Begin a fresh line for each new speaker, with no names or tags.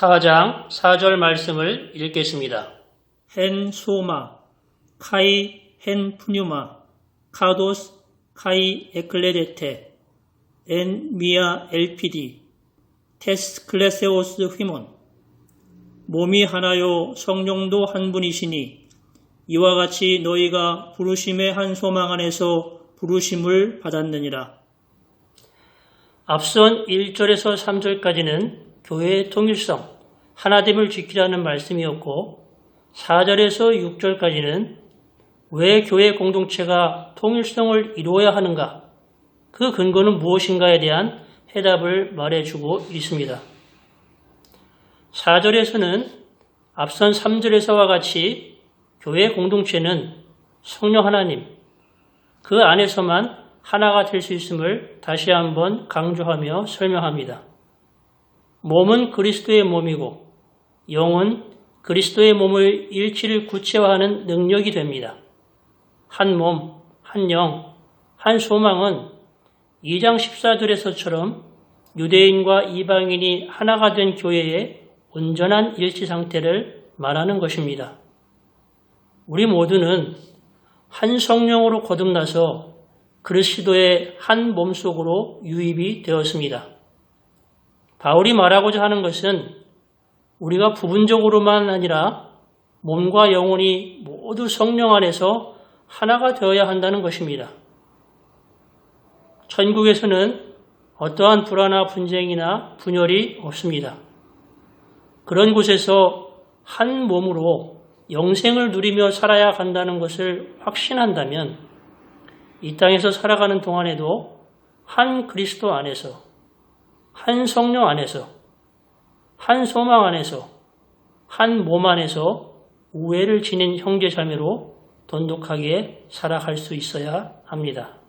4장 4절 말씀을 읽겠습니다.
헨 소마, 카이 헨 푸뉴마, 카도스 카이 에클레데테, 엔 미아 엘피디, 테스 클레세오스 휘몬. 몸이 하나요 성령도 한 분이시니 이와 같이 너희가 부르심의 한 소망 안에서 부르심을 받았느니라.
앞선 1절에서 3절까지는 교회의 통일성, 하나됨을 지키라는 말씀이었고 4절에서 6절까지는 왜 교회 공동체가 통일성을 이루어야 하는가, 그 근거는 무엇인가에 대한 해답을 말해주고 있습니다. 4절에서는 앞선 3절에서와 같이 교회 공동체는 성령 하나님, 그 안에서만 하나가 될 수 있음을 다시 한번 강조하며 설명합니다. 몸은 그리스도의 몸이고 영은 그리스도의 몸을 일치를 구체화하는 능력이 됩니다. 한 몸, 한 영, 한 소망은 2장 14절에서처럼 유대인과 이방인이 하나가 된 교회의 온전한 일치 상태를 말하는 것입니다. 우리 모두는 한 성령으로 거듭나서 그리스도의 한 몸속으로 유입이 되었습니다. 바울이 말하고자 하는 것은 우리가 부분적으로만 아니라 몸과 영혼이 모두 성령 안에서 하나가 되어야 한다는 것입니다. 천국에서는 어떠한 불화나 분쟁이나 분열이 없습니다. 그런 곳에서 한 몸으로 영생을 누리며 살아야 간다는 것을 확신한다면 이 땅에서 살아가는 동안에도 한 그리스도 안에서, 한 성령 안에서, 한 소망 안에서, 한 몸 안에서 우애를 지닌 형제 자매로 돈독하게 살아갈 수 있어야 합니다.